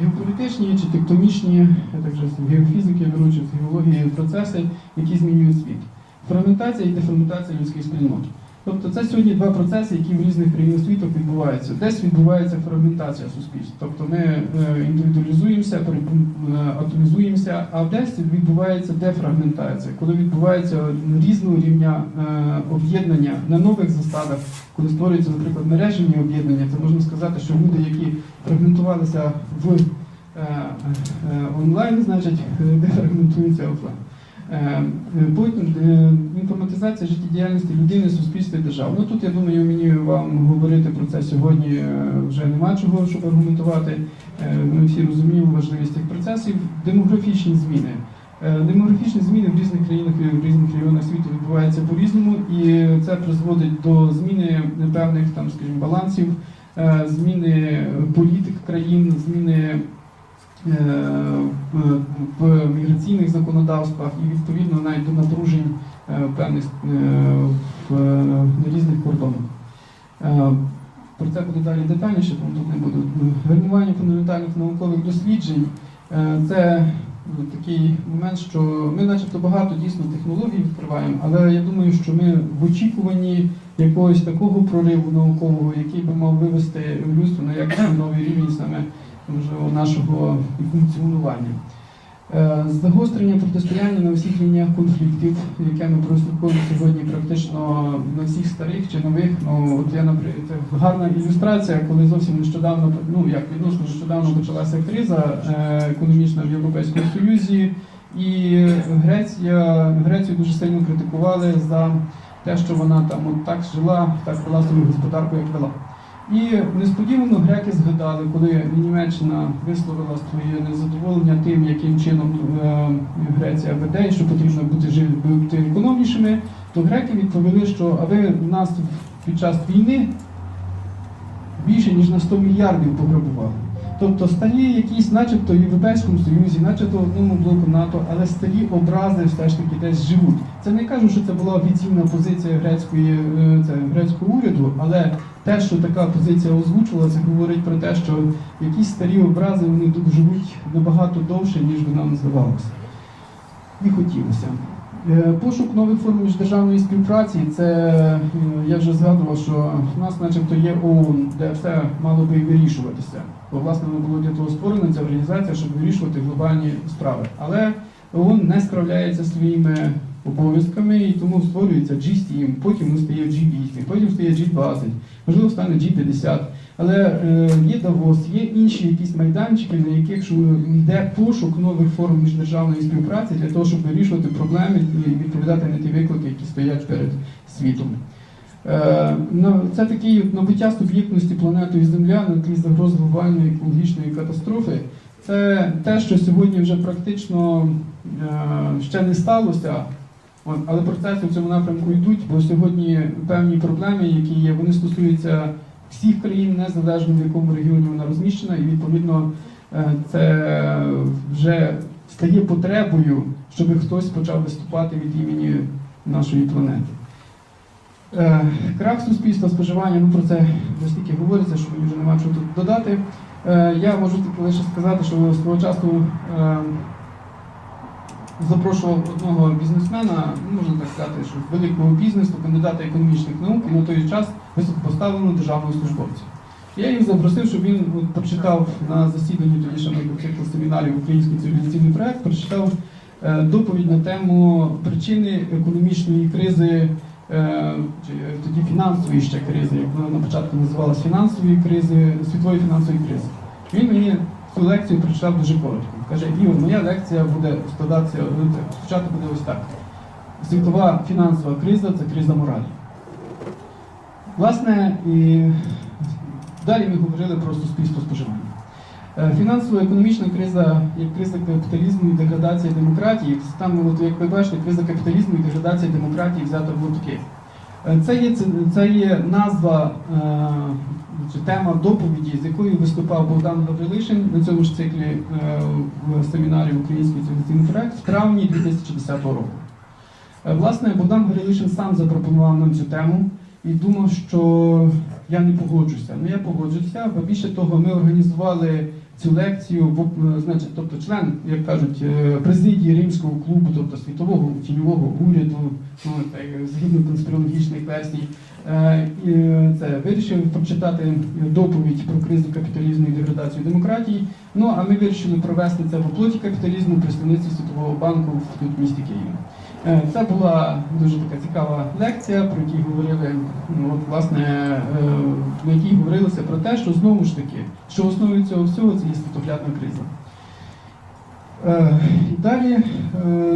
геополітичні чи тектонічні, так же з геофізики беру чи з геології процеси, які змінюють світ. Фрагментація і дефрагментація людських спільнот. Тобто це сьогодні два процеси, які в різних країнах світу відбуваються. Десь відбувається фрагментація суспільств, тобто ми е, індивідуалізуємося, е, атомізуємося, а десь відбувається дефрагментація, коли відбувається різного рівня е, об'єднання на нових засадах, коли створюються, наприклад, мережені об'єднання, це можна сказати, що люди, які фрагментувалися в онлайн, значить, дефрагментуються офлайн. Е, е, інформатизація життєдіяльності людини, суспільства і держави. Ну тут я думаю, мені вам говорити про це сьогодні е, вже нема чого, щоб аргументувати. Ми всі розуміємо важливість цих процесів. Демографічні зміни. Демографічні зміни в різних країнах і в різних регіонах світу відбуваються по-різному, і це призводить до зміни певних там, скажімо, балансів, зміни політик країн, зміни в- в міграційних законодавствах і відповідно навіть до напружень е, певних е, в різних кордонах. Е, Про це буде далі детальніше, тому тут не буду. Гальмування фундаментальних наукових досліджень е, це такий момент, що ми, начебто, багато дійсно технологій відкриваємо, але я думаю, що ми в очікуванні якогось такого прориву наукового, який би мав вивести людство на якось новий рівень саме можливо, нашого функціонування. Е, Загострення протистояння на всіх лініях конфліктів, яке ми прослуховуємо сьогодні практично на всіх старих чи нових. Ну от я наприклад, гарна ілюстрація, коли зовсім нещодавно, ну як відносно нещодавно почалася криза е, економічна в Європейському Союзі, і Греція Грецію дуже сильно критикували за те, що вона там от так жила, так вела свою господарку, як вела. І несподівано греки згадали, коли Німеччина висловила своє незадоволення тим, яким чином е, Греція веде, що потрібно бути жити економнішими, то греки відповіли, що а ви нас під час війни більше ніж на 100 мільярдів пограбували. Тобто старі якісь, начебто в Європейському Союзі, начебто в одному блоку НАТО, але старі образи все ж таки десь живуть. Це не кажу, що це була офіційна позиція грецької е, це, грецького уряду, але те, що така позиція озвучувала, це говорить про те, що якісь старі образи вони тут живуть набагато довше, ніж би нам здавалося. І хотілося. Е, Пошук нових форм міждержавної співпраці, це е, я вже згадував, що в нас начебто є ООН, де все мало би вирішуватися. Бо власне воно було для того створена ця організація, щоб вирішувати глобальні справи. Але ООН не справляється своїми обов'язками і тому створюється G7, потім стає G8, потім стає G20, можливо стане G50. Але е, є Давос, є інші якісь майданчики, на яких що йде пошук нових форм міждержавної співпраці для того, щоб вирішувати проблеми і відповідати на ті виклики, які стоять перед світом. Е, ну, Це таке набуття суб'єктності планетою Земля на тлі загроз глобальної екологічної катастрофи. Це те, що сьогодні вже практично е, ще не сталося, але процеси в цьому напрямку йдуть, бо сьогодні певні проблеми, які є, вони стосуються всіх країн, незалежно в якому регіоні вона розміщена, і відповідно е, це вже стає потребою, щоб хтось почав виступати від імені нашої планети. Е, Крах суспільства, споживання, ну про це вже стільки говориться, що мені вже нема чого тут додати. Е, Я можу тільки лише сказати, що свого часу запрошував одного бізнесмена, можна так сказати, що великого бізнесу, кандидата економічних наук на той час високопоставленого державного службовця. Я їх запросив, щоб він прочитав на засіданні тоді ще на семінарів Український цивілізаційний проект, прочитав е, доповідь на тему причини економічної кризи, е, чи е, тоді фінансової ще кризи, як вона на початку називалась фінансової кризи, світової фінансової кризи. Він мені цю лекцію прочитав дуже коротко. Каже, Ігор, моя лекція буде складатися, ну, спочатку буде ось так. Світова фінансова криза це криза моралі. Власне, і далі ми говорили про суспільство споживання. Е, Фінансово-економічна криза як криза капіталізму і деградація демократії. Там, от, як ви бачите, криза капіталізму і деградація демократії взята в лотки. Е, Це є, це є назва е, чи тема доповіді, з якою виступав Богдан Гаврилишин на цьому ж циклі е, в семінарі Український цивілізаційний проект в травні 2010 року. Е, Власне, Богдан Гаврилишин сам запропонував нам цю тему і думав, що я не погоджуся. Ну я погоджуся, бо більше того, ми організували цю лекцію, значить, тобто член, як кажуть, е, президії Римського клубу, тобто світового тіньового уряду, ну, так, згідно конспірологічних версій, е, е, це вирішив прочитати доповідь про кризу капіталізму і деградацію демократії. Ну а ми вирішили провести це в оплоті капіталізму представництві Світового банку в тут місті Києві. Е, Це була дуже така цікава лекція, про яку говорили, ну, от, власне, е, на якій говорилося про те, що знову ж таки, що в основі цього всього це є світоглядна криза. Е, Далі,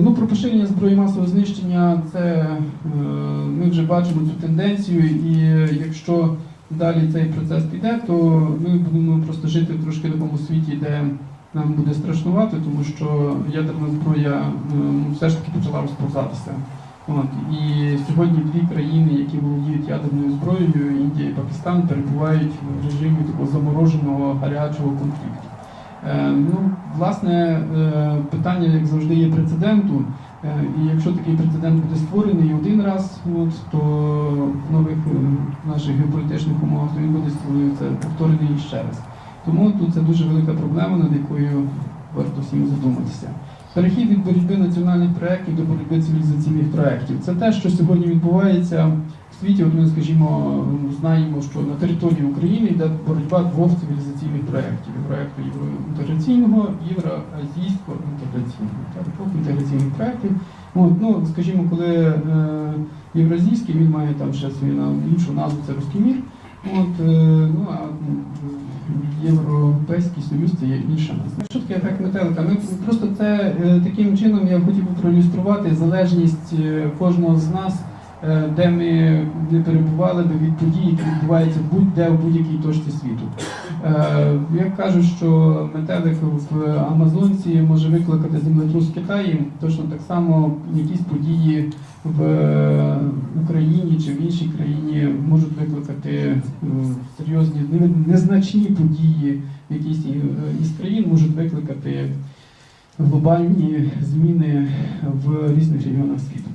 ну, про поширення зброї масового знищення, це ми вже бачимо цю тенденцію, і якщо далі цей процес піде, то ми будемо просто жити в трошки такому світі, де нам буде страшнувати, тому що ядерна зброя е, ну, все ж таки почала розповзатися. От. І сьогодні дві країни, які володіють ядерною зброєю, Індія і Пакистан, перебувають в режимі такого замороженого гарячого конфлікту. Е, ну, власне, е, питання, як завжди, є прецеденту. Е, і якщо такий прецедент буде створений один раз, от, то в нових е, наших геополітичних умовах то він буде повторений ще раз. Тому тут це дуже велика проблема, над якою варто всім задуматися. Перехід від боротьби національних проєктів до боротьби цивілізаційних проєктів. Це те, що сьогодні відбувається в світі. От ми, скажімо, знаємо, що на території України йде боротьба двох цивілізаційних проєктів: проєкту євроінтеграційного, євроазійського інтеграційного. Двох інтеграційних проєктів. От, ну, скажімо, коли е, євразійський, він має там ще свою іншу назву, це русський мір. От, е, ну, а Європейський Союз це є інша назва. Що таке ефект метелика? Ми просто це е, таким чином я хотів би проілюструвати залежність е, кожного з нас, де ми не перебували би від подій, які відбуваються будь-де в будь-якій точці світу. Як кажуть, що метелик в Амазонці може викликати землетрус в Китаї, точно так само якісь події в е, Україні чи в іншій країні можуть викликати е, серйозні незначні події в якійсь е, із країн можуть викликати глобальні зміни в різних регіонах світу.